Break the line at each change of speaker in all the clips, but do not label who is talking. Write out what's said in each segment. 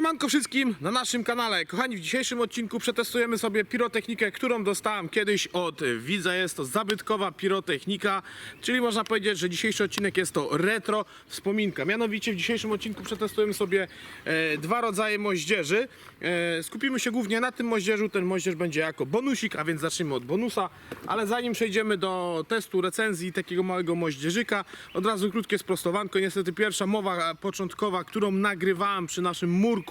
Siemanko wszystkim na naszym kanale. Kochani, w dzisiejszym odcinku przetestujemy sobie pirotechnikę, którą dostałem kiedyś od widza. Jest to zabytkowa pirotechnika, czyli można powiedzieć, że dzisiejszy odcinek jest to retro wspominka. Mianowicie w dzisiejszym odcinku przetestujemy sobie e, dwa rodzaje moździerzy. E, skupimy się głównie na tym moździerzu. Ten moździerz będzie jako bonusik, a więc zacznijmy od bonusa. Ale zanim przejdziemy do testu recenzji takiego małego moździerzyka, od razu krótkie sprostowanko. Niestety pierwsza mowa początkowa, którą nagrywałem przy naszym murku,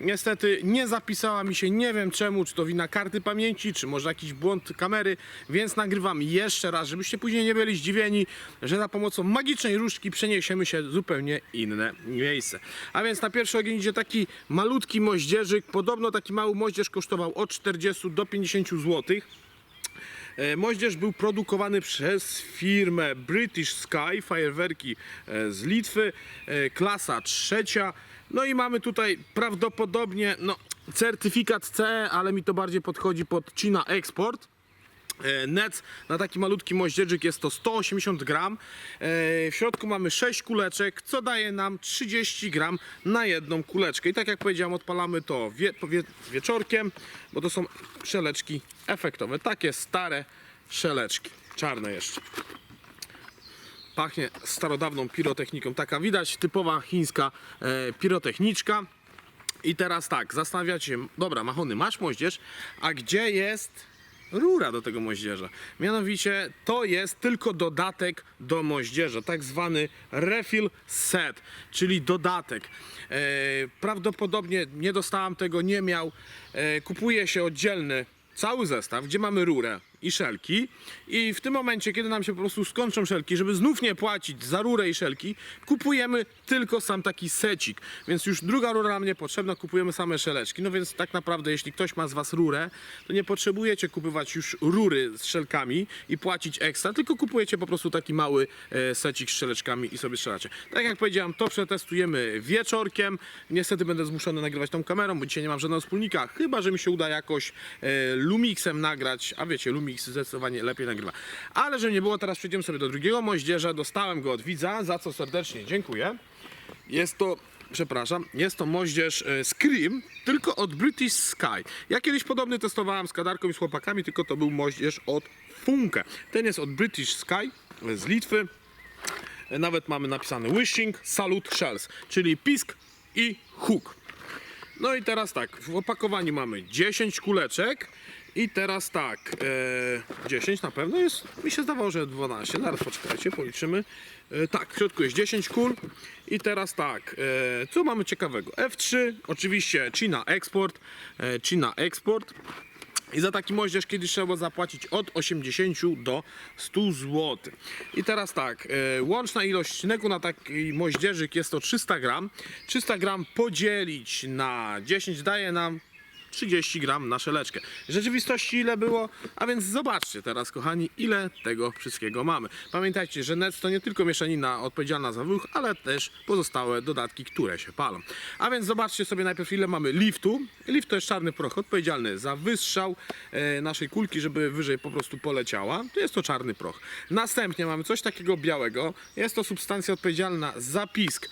niestety nie zapisała mi się, nie wiem czemu, czy to wina karty pamięci, czy może jakiś błąd kamery, więc nagrywam jeszcze raz, żebyście później nie byli zdziwieni, że za pomocą magicznej różdżki przeniesiemy się zupełnie inne miejsce. A więc na pierwszy ogień idzie taki malutki moździerzyk, podobno taki mały moździerz kosztował od 40 do 50 złotych. E, Moździerz był produkowany przez firmę British Sky, fajerwerki e, z Litwy, e, klasa trzecia. No i mamy tutaj prawdopodobnie no, certyfikat CE, ale mi to bardziej podchodzi pod China Export. E, Nec na taki malutki moździerzyk jest to 180 gram. E, W środku mamy 6 kuleczek, co daje nam 30 gram na jedną kuleczkę. I tak jak powiedziałem, odpalamy to wie, wie, wieczorkiem, bo to są szeleczki efektowe. Takie stare szeleczki, czarne jeszcze. Pachnie starodawną pirotechniką. Taka widać typowa chińska e, pirotechniczka. I teraz tak, zastanawiacie się, dobra, Machony, masz moździerz, a gdzie jest rura do tego moździerza? Mianowicie to jest tylko dodatek do moździerza, tak zwany refill set, czyli dodatek. E, prawdopodobnie nie dostałem tego, nie miał. E, kupuje się oddzielny cały zestaw, gdzie mamy rurę i szelki. I w tym momencie, kiedy nam się po prostu skończą szelki, żeby znów nie płacić za rurę i szelki, kupujemy tylko sam taki secik, więc już druga rura nam nie potrzebna, kupujemy same szeleczki, no więc tak naprawdę jeśli ktoś ma z Was rurę, to nie potrzebujecie kupować już rury z szelkami i płacić ekstra, tylko kupujecie po prostu taki mały e, secik z szeleczkami i sobie strzelacie. Tak jak powiedziałem, to przetestujemy wieczorkiem, niestety będę zmuszony nagrywać tą kamerą, bo dzisiaj nie mam żadnego wspólnika, chyba, że mi się uda jakoś e, Lumixem nagrać, a wiecie, Lumix zdecydowanie lepiej nagrywa. Ale że nie było, teraz przejdziemy sobie do drugiego moździerza. Dostałem go od widza, za co serdecznie dziękuję. Jest to, przepraszam, jest to moździerz e, Scream, tylko od British Sky. Ja kiedyś podobny testowałem z kadarką i z chłopakami, tylko to był moździerz od Funke. Ten jest od British Sky e, z Litwy. E, Nawet mamy napisane Wishing Salute Shells, czyli pisk i hook. No i teraz tak, w opakowaniu mamy 10 kuleczek i teraz tak, e, 10 na pewno jest, mi się zdawało, że 12, zaraz poczekajcie, policzymy. E, tak, w środku jest 10 kul i teraz tak, e, co mamy ciekawego? F3, oczywiście China Export, e, China Export. I za taki moździerz kiedyś trzeba zapłacić od 80 do 100 zł. I teraz tak, e, łączna ilość śniegu na taki moździerzyk jest to 300 gram. 300 gram podzielić na 10 daje nam 30 gram na szeleczkę. W rzeczywistości ile było? A więc zobaczcie teraz, kochani, ile tego wszystkiego mamy. Pamiętajcie, że NET to nie tylko mieszanina odpowiedzialna za wybuch, ale też pozostałe dodatki, które się palą. A więc zobaczcie sobie najpierw, ile mamy liftu. Lift to jest czarny proch odpowiedzialny za wystrzał e, naszej kulki, żeby wyżej po prostu poleciała. To jest to czarny proch. Następnie mamy coś takiego białego. Jest to substancja odpowiedzialna za pisk e,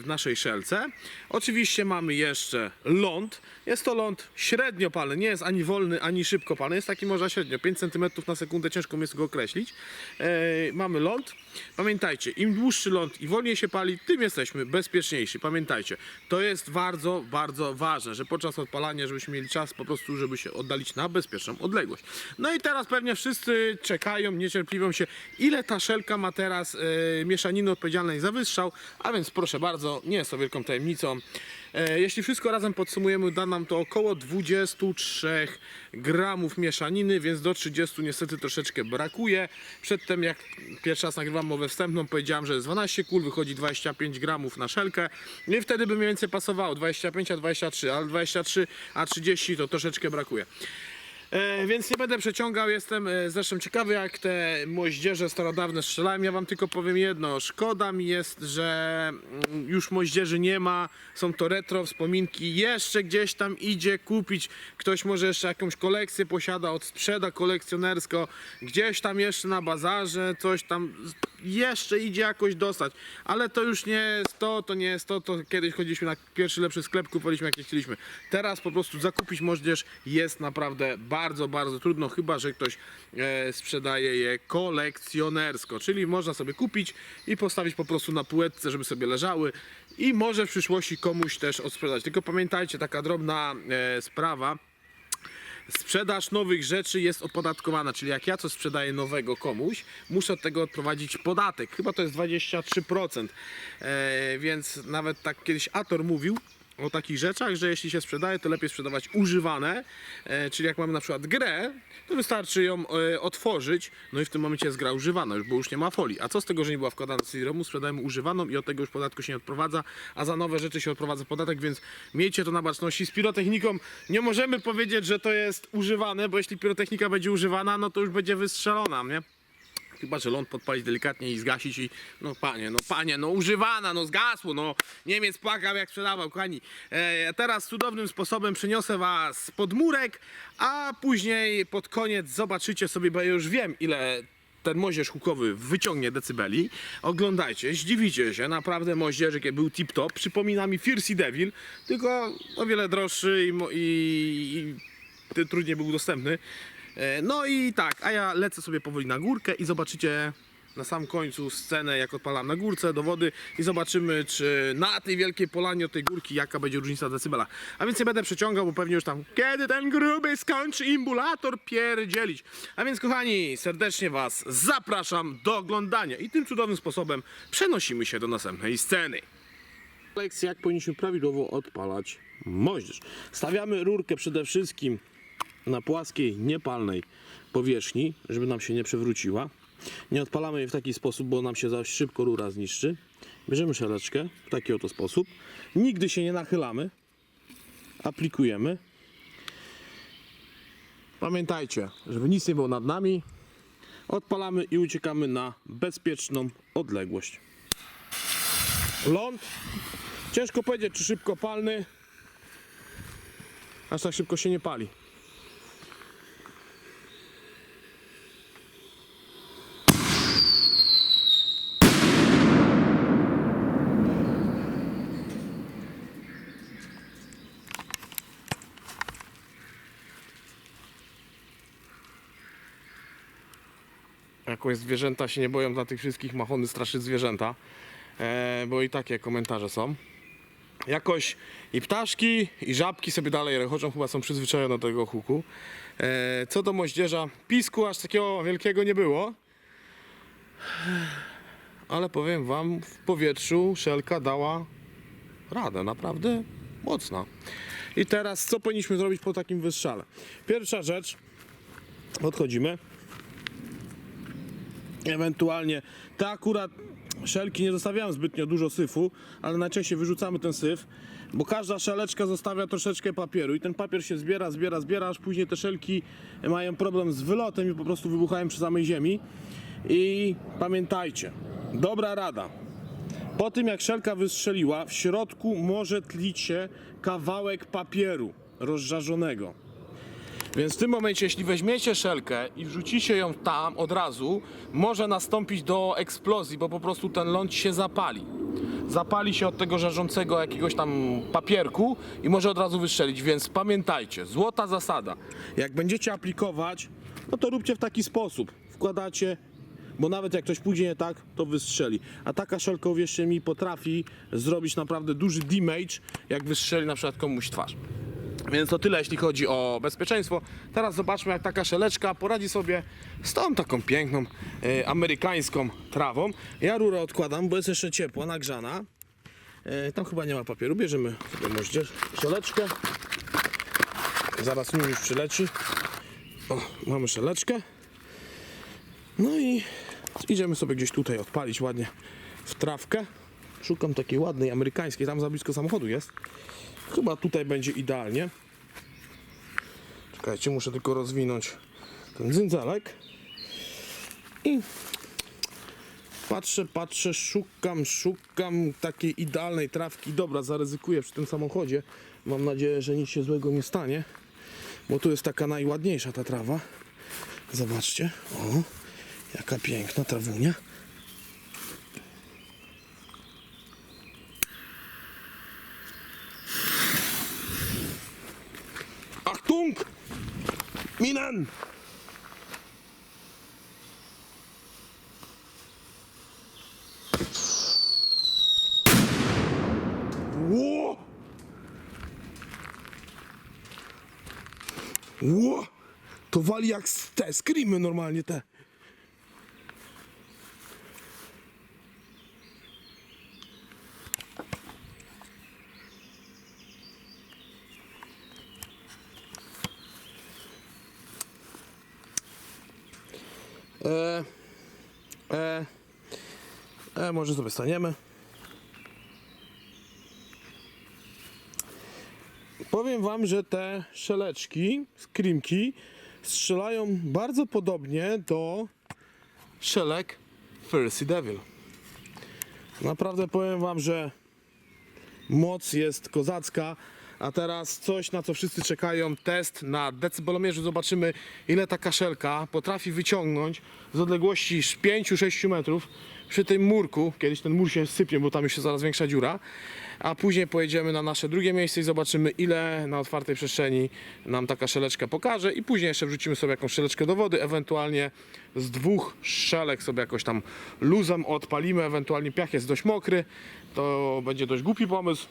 w naszej szelce. Oczywiście mamy jeszcze ląd. Jest to ląd średnio palny, nie jest ani wolny, ani szybko palny. Jest taki może średnio, 5 cm na sekundę, ciężko mi jest go określić. E, mamy ląd. Pamiętajcie, im dłuższy ląd i wolniej się pali, tym jesteśmy bezpieczniejsi. Pamiętajcie, to jest bardzo, bardzo ważne, że podczas odpalania, żebyśmy mieli czas po prostu, żeby się oddalić na bezpieczną odległość. No i teraz pewnie wszyscy czekają, niecierpliwią się, ile ta szelka ma teraz e, mieszaniny odpowiedzialnej za wystrzał, a więc proszę bardzo, nie jest to wielką tajemnicą. E, Jeśli wszystko razem podsumujemy, da nam to około 23 gramów mieszaniny, więc do 30 niestety troszeczkę brakuje. Przedtem jak pierwszy raz nagrywam mowę wstępną, powiedziałem, że jest 12 kul, wychodzi 25 gramów na szelkę. No i wtedy by mniej więcej pasowało 25 a 23, ale 23 a 30 to troszeczkę brakuje. E, więc nie będę przeciągał, jestem e, zresztą ciekawy jak te moździerze starodawne strzelałem. Ja wam tylko powiem jedno, szkoda mi jest, że mm, już moździerzy nie ma, są to retro wspominki, jeszcze gdzieś tam idzie kupić, ktoś może jeszcze jakąś kolekcję posiada, odsprzeda kolekcjonersko, gdzieś tam jeszcze na bazarze, coś tam jeszcze idzie jakoś dostać, ale to już nie jest to, to nie jest to, to kiedyś chodziliśmy na pierwszy lepszy sklep, kupowaliśmy jakie chcieliśmy. Teraz po prostu zakupić moździerz jest naprawdę bardzo, bardzo trudno, chyba że ktoś e, sprzedaje je kolekcjonersko, czyli można sobie kupić i postawić po prostu na półeczce, żeby sobie leżały i może w przyszłości komuś też odsprzedać. Tylko pamiętajcie, taka drobna e, sprawa, Sprzedaż nowych rzeczy jest opodatkowana, czyli jak ja coś sprzedaję nowego komuś, muszę od tego odprowadzić podatek. Chyba to jest 23%. E, więc nawet tak kiedyś Ator mówił o takich rzeczach, że jeśli się sprzedaje, to lepiej sprzedawać używane. E, czyli jak mamy na przykład grę, to wystarczy ją e, otworzyć, no i w tym momencie jest gra używana, już, bo już nie ma folii. A co z tego, że nie była wkładana do CD-ROMu, sprzedajemy używaną i od tego już podatku się nie odprowadza, a za nowe rzeczy się odprowadza podatek, więc miejcie to na baczności. Z pirotechniką nie możemy powiedzieć, że to jest używane, bo jeśli pirotechnika będzie używana, no to już będzie wystrzelona, nie? Chyba, że ląd podpalić delikatnie i zgasić i no panie, no panie, no używana, no zgasło, no Niemiec płakał jak sprzedawał, kochani. E, teraz cudownym sposobem przeniosę was pod murek, a później pod koniec zobaczycie sobie, bo ja już wiem ile ten moździerz hukowy wyciągnie decybeli. Oglądajcie, zdziwicie się, naprawdę moździerzyk był tip-top. Przypomina mi Fierce Devil, tylko o wiele droższy i, i, i trudniej był dostępny. E, No i tak, a ja lecę sobie powoli na górkę i zobaczycie na sam końcu scenę, jak odpalam na górce do wody i zobaczymy, czy na tej wielkiej polanie od tej górki, jaka będzie różnica decybela. A więc nie będę przeciągał, bo pewnie już tam, kiedy ten gruby skończy imbulator pierdzielić. A więc kochani, serdecznie Was zapraszam do oglądania i tym cudownym sposobem przenosimy się do następnej sceny. Lekcja, jak powinniśmy prawidłowo odpalać moździerz. Stawiamy rurkę przede wszystkim na płaskiej, niepalnej powierzchni, żeby nam się nie przewróciła. Nie odpalamy jej w taki sposób, bo nam się za szybko rura zniszczy. Bierzemy szeleczkę w taki oto sposób. Nigdy się nie nachylamy. Aplikujemy. Pamiętajcie, żeby nic nie było nad nami. Odpalamy i uciekamy na bezpieczną odległość. Ląd. Ciężko powiedzieć, czy szybko palny. Aż tak szybko się nie pali. Jakoś zwierzęta się nie boją na tych wszystkich machony straszyć zwierzęta, e, bo i takie komentarze są. Jakoś i ptaszki, i żabki sobie dalej rechoczą, chyba są przyzwyczajone do tego huku. E, co do moździerza, pisku aż takiego wielkiego nie było. Ale powiem wam, w powietrzu szelka dała radę, naprawdę mocna. I teraz co powinniśmy zrobić po takim wystrzale? Pierwsza rzecz, podchodzimy. Ewentualnie te akurat szelki nie zostawiają zbytnio dużo syfu, ale najczęściej wyrzucamy ten syf, bo każda szeleczka zostawia troszeczkę papieru i ten papier się zbiera, zbiera, zbiera, aż później te szelki mają problem z wylotem i po prostu wybuchają przy samej ziemi. I pamiętajcie, dobra rada. Po tym jak szelka wystrzeliła, w środku może tlić się kawałek papieru rozżarzonego. Więc w tym momencie, jeśli weźmiecie szelkę i wrzucicie ją tam od razu, może nastąpić do eksplozji, bo po prostu ten ląd się zapali. Zapali się od tego żarzącego jakiegoś tam papierku i może od razu wystrzelić. Więc pamiętajcie, złota zasada. Jak będziecie aplikować, no to róbcie w taki sposób. Wkładacie, bo nawet jak ktoś pójdzie nie tak, to wystrzeli. A taka szelka, uwierzcie mi, potrafi zrobić naprawdę duży damage, jak wystrzeli na przykład komuś twarz. Więc to tyle, jeśli chodzi o bezpieczeństwo. Teraz zobaczmy, jak taka szeleczka poradzi sobie z tą taką piękną e, amerykańską trawą. Ja rurę odkładam, bo jest jeszcze ciepła, nagrzana. E, tam chyba nie ma papieru. Bierzemy sobie moździerz, szeleczkę. Zaraz mi już przyleci. O, mamy szeleczkę. No i idziemy sobie gdzieś tutaj odpalić ładnie w trawkę. Szukam takiej ładnej amerykańskiej, tam za blisko samochodu jest. Chyba tutaj będzie idealnie. Czekajcie, muszę tylko rozwinąć ten dzyndzalek. I patrzę, patrzę, szukam, szukam takiej idealnej trawki. Dobra, zaryzykuję przy tym samochodzie. Mam nadzieję, że nic się złego nie stanie. Bo tu jest taka najładniejsza ta trawa. Zobaczcie. O, jaka piękna trawunia. Teren! Ło! Ło! To wali jak te screamy normalnie te. E, e, e, może sobie staniemy. Powiem wam, że te szeleczki, skrimki strzelają bardzo podobnie do szelek First Devil. Naprawdę powiem wam, że moc jest kozacka. A teraz coś, na co wszyscy czekają, test na decybelomierzu. Zobaczymy, ile ta kaszelka potrafi wyciągnąć z odległości 5-6 metrów przy tym murku. Kiedyś ten mur się sypie, bo tam już jest coraz większa dziura. A później pojedziemy na nasze drugie miejsce i zobaczymy, ile na otwartej przestrzeni nam ta kaszeleczka pokaże. I później jeszcze wrzucimy sobie jakąś szeleczkę do wody, ewentualnie z dwóch szelek sobie jakoś tam luzem odpalimy. Ewentualnie piach jest dość mokry, to będzie dość głupi pomysł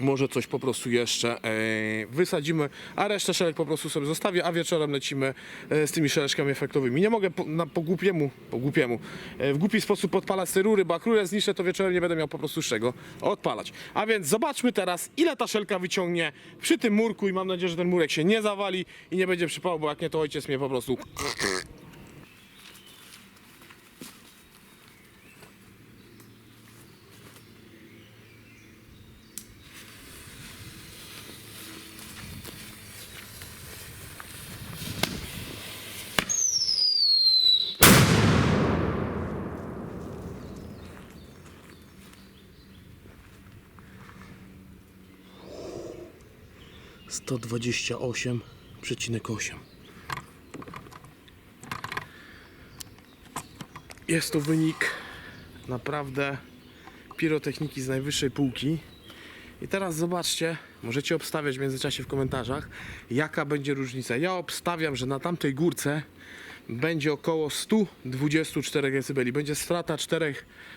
może coś po prostu jeszcze e, wysadzimy, a resztę szelek po prostu sobie zostawię, a wieczorem lecimy e, z tymi szeleczkami efektowymi. Nie mogę po, na, po głupiemu, po głupiemu, e, w głupi sposób podpalać te rury, bo jak rurę zniszczę, to wieczorem nie będę miał po prostu z czego odpalać. A więc zobaczmy teraz, ile ta szelka wyciągnie przy tym murku i mam nadzieję, że ten murek się nie zawali i nie będzie przypał, bo jak nie, to ojciec mnie po prostu... Sto dwadzieścia osiem przecinek osiem. Jest to wynik naprawdę pirotechniki z najwyższej półki. I teraz zobaczcie, możecie obstawiać w międzyczasie w komentarzach, jaka będzie różnica. Ja obstawiam, że na tamtej górce będzie około 124 dB. Będzie strata 4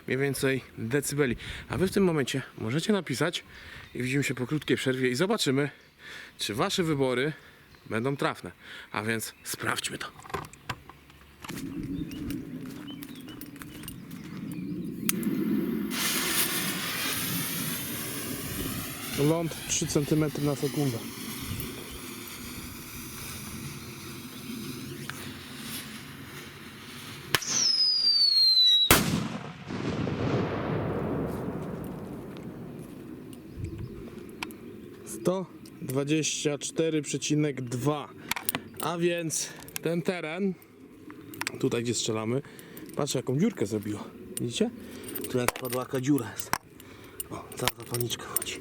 mniej więcej decybeli. A wy w tym momencie możecie napisać i widzimy się po krótkiej przerwie i zobaczymy, czy wasze wybory będą trafne. A więc sprawdźmy to. Ląd 3 cm na sekundę. Sto dwadzieścia cztery przecinek dwa. A więc ten teren, tutaj gdzie strzelamy, patrzcie jaką dziurkę zrobiło. Widzicie? Tu jak padła jaka dziura jest. O, cała zapalniczka chodzi.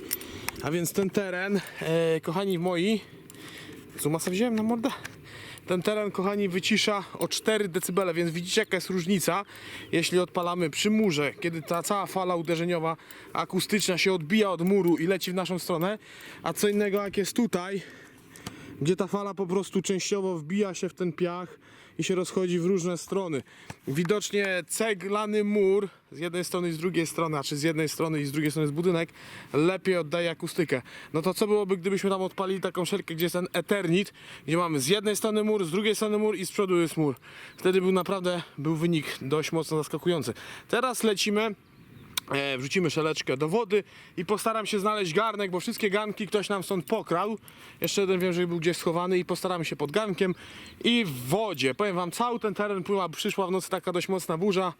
A więc ten teren, e, kochani moi, Zumasa wziąłem na mordę. Ten teren, kochani, wycisza o 4 dB, więc widzicie jaka jest różnica, jeśli odpalamy przy murze, kiedy ta cała fala uderzeniowa akustyczna się odbija od muru i leci w naszą stronę, a co innego jak jest tutaj, gdzie ta fala po prostu częściowo wbija się w ten piach i się rozchodzi w różne strony. Widocznie ceglany mur z jednej strony i z drugiej strony, a czy z jednej strony i z drugiej strony jest budynek, lepiej oddaje akustykę. No to co byłoby, gdybyśmy tam odpalili taką szelkę, gdzie jest ten Eternit, gdzie mamy z jednej strony mur, z drugiej strony mur i z przodu jest mur. Wtedy był naprawdę, był wynik dość mocno zaskakujący. Teraz lecimy E, wrzucimy szeleczkę do wody i postaram się znaleźć garnek, bo wszystkie garnki ktoś nam stąd pokradł. Jeszcze jeden wiem, że był gdzieś schowany i postaramy się pod garnkiem i w wodzie. Powiem wam, cały ten teren pływa, przyszła w nocy taka dość mocna burza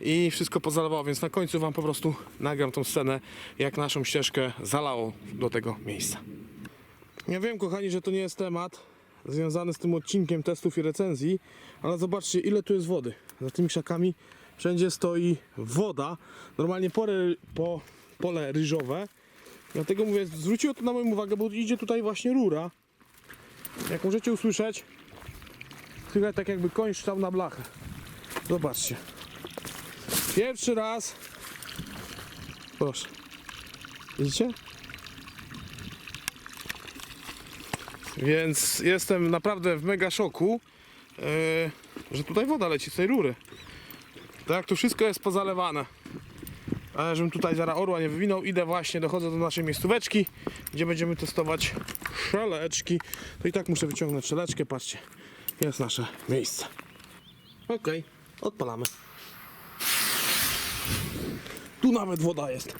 i wszystko pozalewało, więc na końcu wam po prostu nagram tą scenę, jak naszą ścieżkę zalało do tego miejsca. Ja wiem, kochani, że to nie jest temat związany z tym odcinkiem testów i recenzji, ale zobaczcie, ile tu jest wody. Za tymi krzakami wszędzie stoi woda. Normalnie pole, po, pole ryżowe. Dlatego mówię, zwróciło to na moją uwagę, bo idzie tutaj właśnie rura. Jak możecie usłyszeć, słychać tak jakby koń szczał na blachę. Zobaczcie. Pierwszy raz. Proszę. Widzicie? Więc jestem naprawdę w mega szoku, e, że tutaj woda leci z tej rury. Tak, tu wszystko jest pozalewane. Ale żebym tutaj zaraz orła nie wywinął, idę właśnie, dochodzę do naszej miejscóweczki, gdzie będziemy testować szeleczki. To i tak muszę wyciągnąć szeleczkę, patrzcie, jest nasze miejsce. Okej, odpalamy. Tu nawet woda jest.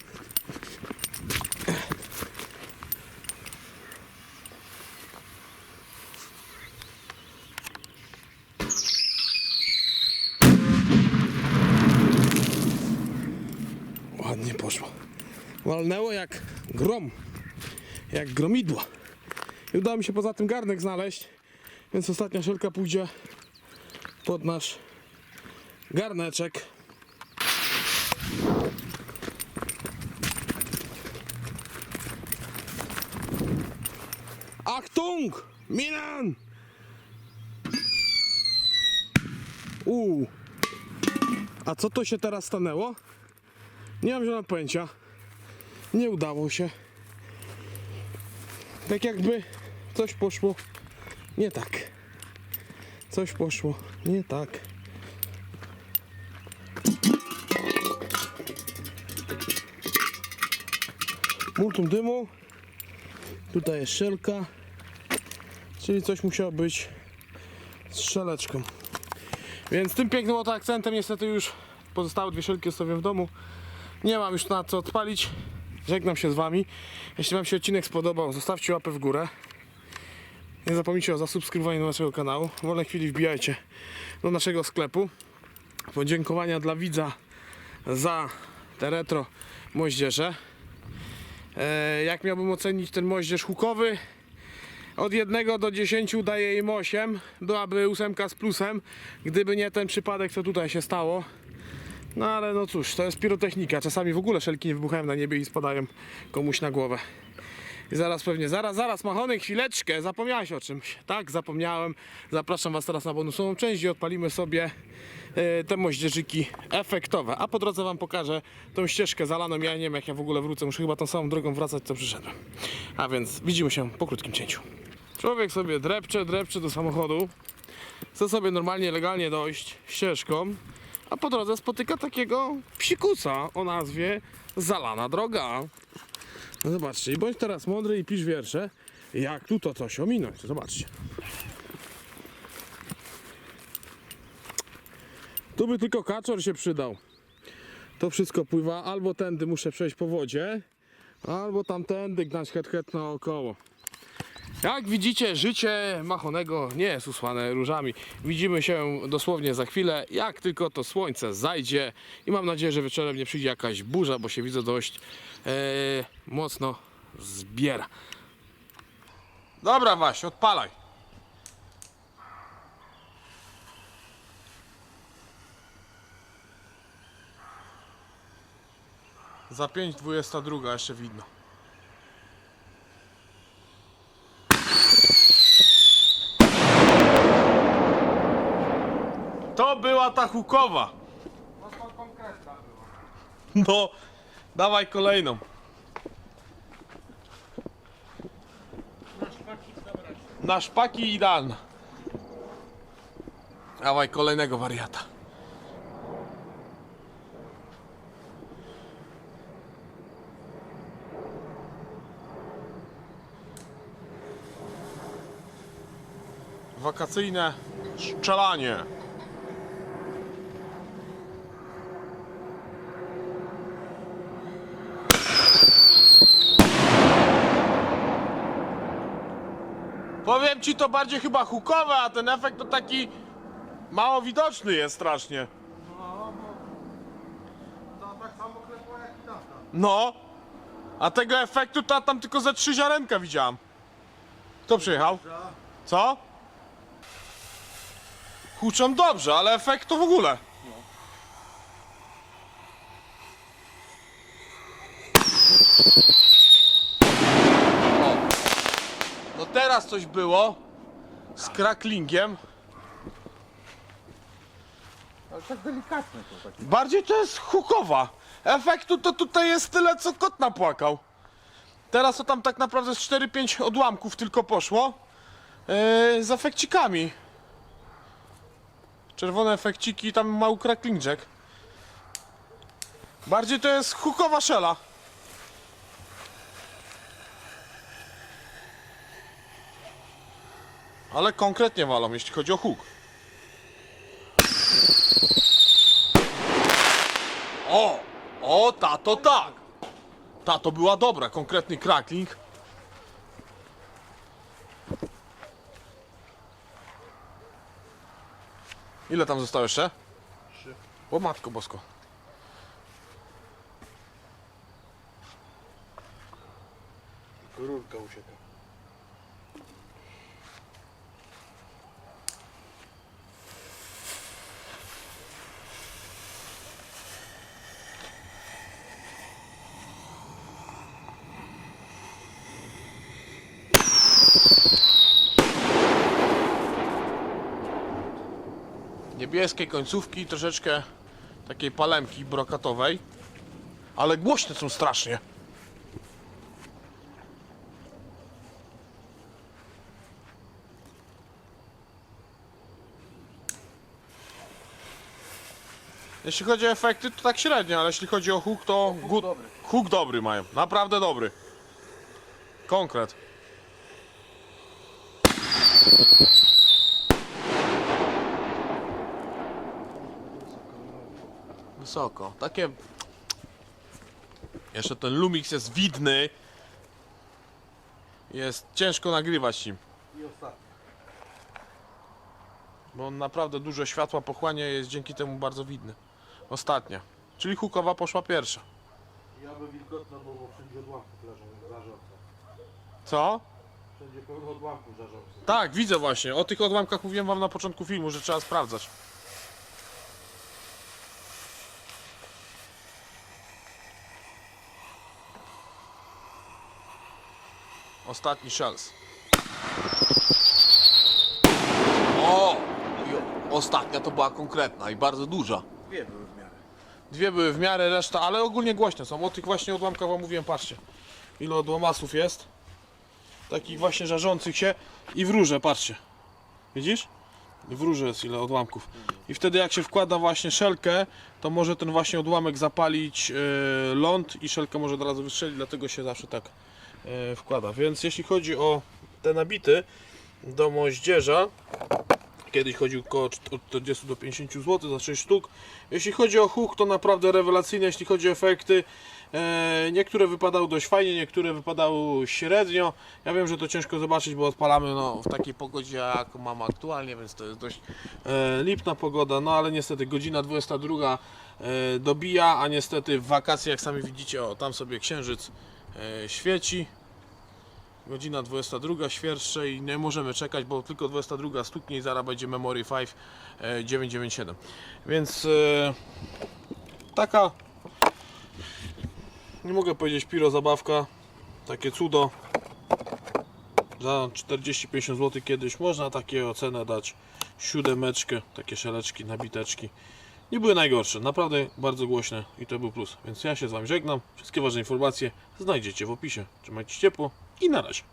Ładnie poszło. Walnęło jak grom. Jak gromidła. I udało mi się poza tym garnek znaleźć. Więc ostatnia szelka pójdzie pod nasz garneczek. Achtung! Minan! Uuu. A co to się teraz stanęło? Nie mam żadnego pojęcia. Nie udało się. Tak jakby coś poszło nie tak. Coś poszło nie tak. Multum dymu. Tutaj jest szelka. Czyli coś musiało być z szeleczką. Więc tym pięknym oto akcentem niestety już pozostałe dwie szelki zostawię w domu. Nie mam już na co odpalić. Żegnam się z Wami. Jeśli Wam się odcinek spodobał, zostawcie łapę w górę. Nie zapomnijcie o zasubskrybowaniu naszego kanału. W wolnej chwili wbijajcie do naszego sklepu. Podziękowania dla widza za te retro moździerze. E, jak miałbym ocenić ten moździerz hukowy? Od 1 do 10 daję im 8. Byłaby 8 z plusem, gdyby nie ten przypadek, co tutaj się stało. No ale no cóż, to jest pirotechnika. Czasami w ogóle szelki nie wybuchają na niebie i spadają komuś na głowę. I zaraz pewnie, zaraz, zaraz, Machony, chwileczkę, zapomniałeś o czymś. Tak, zapomniałem. Zapraszam Was teraz na bonusową część i odpalimy sobie e, te moździerzyki efektowe. A po drodze Wam pokażę tą ścieżkę zalaną. Ja nie wiem jak ja w ogóle wrócę, muszę chyba tą samą drogą wracać, co przyszedłem. A więc widzimy się po krótkim cięciu. Człowiek sobie drepcze, drepcze do samochodu. Chce sobie normalnie, legalnie dojść ścieżką, a po drodze spotyka takiego psikusa o nazwie Zalana Droga. No zobaczcie, i bądź teraz mądry i pisz wiersze, jak tu to coś ominąć. Zobaczcie. Tu by tylko kaczor się przydał. To wszystko pływa, albo tędy muszę przejść po wodzie, albo tamtędy gnać het het naokoło. Jak widzicie, życie Machonego nie jest usłane różami. Widzimy się dosłownie za chwilę, jak tylko to słońce zajdzie i mam nadzieję, że wieczorem nie przyjdzie jakaś burza, bo się widzę dość e, mocno zbiera. Dobra Waś, odpalaj. Za 5.22 jeszcze widno. Była ta hukowa. No, dawaj kolejną. Na szpaki idealna. Dawaj kolejnego wariata. Wakacyjne strzelanie. Powiem ci to bardziej chyba hukowe, a ten efekt to taki mało widoczny jest strasznie.
To tak samo klepło jak i tata.
No, a tego efektu to ja tam tylko ze trzy ziarenka widziałam. Kto przyjechał? Co? Huczą dobrze, ale efekt to w ogóle. O. No teraz coś było z cracklingiem.
Ale tak delikatne to takie.
Bardziej to jest hukowa. Efektu to tutaj jest tyle, co kot napłakał. Teraz to tam tak naprawdę z 4-5 odłamków tylko poszło. e, z efekcikami. Czerwone efekciki, tam mały crackling jack. Bardziej to jest hukowa szela. Ale konkretnie walą, jeśli chodzi o huk. O! O, ta to tak! Ta to była dobra, konkretny crackling. Ile tam zostało jeszcze?
Trzy.
O matko bosko.
Rurka ucieka.
Niebieskiej końcówki, troszeczkę takiej palemki brokatowej. Ale głośne są strasznie. Jeśli chodzi o efekty, to tak średnio, ale jeśli chodzi o huk, to good,
dobry.
huk dobry mają. Naprawdę dobry. Konkret. Wysoko. Takie. Jeszcze ten Lumix jest widny. Jest ciężko nagrywać nim.
I ostatni.
Bo on naprawdę dużo światła pochłania jest dzięki temu bardzo widny. Ostatnia. Czyli hukowa poszła pierwsza.
Ja by wilgotno było, bo wszędzie odłamków leżą żarzące.
Co?
Wszędzie pełno odłamków żarzących.
Tak, widzę właśnie. O tych odłamkach mówiłem wam na początku filmu, że trzeba sprawdzać. Ostatni szals. O! I ostatnia to była konkretna i bardzo duża.
Dwie były w miarę.
Dwie były w miarę, reszta, ale ogólnie głośne są. O tych właśnie odłamkach wam mówiłem, patrzcie. Ile odłamasów jest. Takich właśnie żarzących się. I w rurze, patrzcie. Widzisz? W rurze jest ile odłamków. I wtedy jak się wkłada właśnie szelkę, to może ten właśnie odłamek zapalić e, ląd i szelka może od razu wystrzelić, dlatego się zawsze tak wkłada. Więc jeśli chodzi o te nabity do moździerza, Kiedyś chodził około od 40 do 50 zł za 6 sztuk. Jeśli chodzi o huk, to naprawdę rewelacyjne. Jeśli chodzi o efekty, e, niektóre wypadały dość fajnie, niektóre wypadały średnio. Ja wiem, że to ciężko zobaczyć, bo odpalamy no, w takiej pogodzie, jak mamy aktualnie, więc to jest dość e, lipna pogoda. No ale niestety godzina 22 e, dobija, a niestety w wakacje, jak sami widzicie, o tam sobie księżyc e, świeci. Godzina 22, świerszcze i nie możemy czekać, bo tylko 22 stuknie i zaraz będzie Memory 5 e, 997. Więc e, taka, nie mogę powiedzieć piro zabawka, takie cudo. Za 40-50 zł kiedyś można takie ocenę dać. Siódemeczkę, takie szeleczki, nabiteczki. Nie były najgorsze, naprawdę bardzo głośne i to był plus. Więc ja się z Wami żegnam. Wszystkie ważne informacje znajdziecie w opisie. Trzymajcie się ciepło i na razie.